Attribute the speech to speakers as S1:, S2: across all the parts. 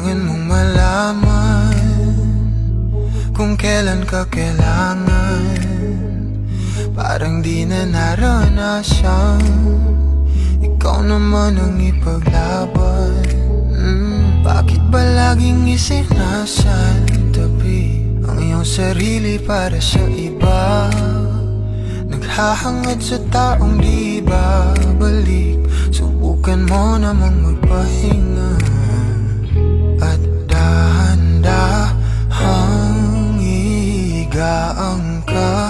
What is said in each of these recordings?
S1: mong malaman Kung kailan ka kailangan. Parang di na naranasan. Ikaw naman ang ipaglaban. Mm, Bakit ba laging isinasantabi Ang iyong sarili para sa iba? Naghahangad sa taong di babalik Subukan mo namang magpahinga higa ang katawan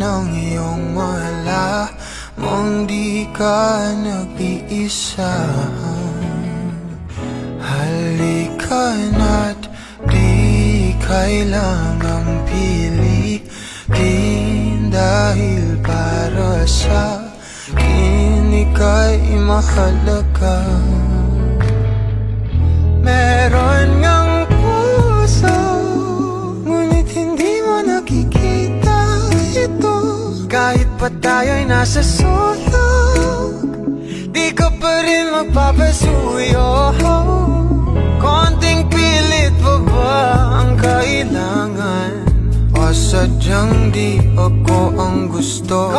S1: ng iyong mala Mong di ka nag-iisa. Halika na't di kailangang pilitin Dahil para sa akin ika'y mahalaga pa tayo'y nasa sulok Di ka pa rin magpapasuyo. Konting pilit pa ba ang kailangan? O sadyang di ako ang gusto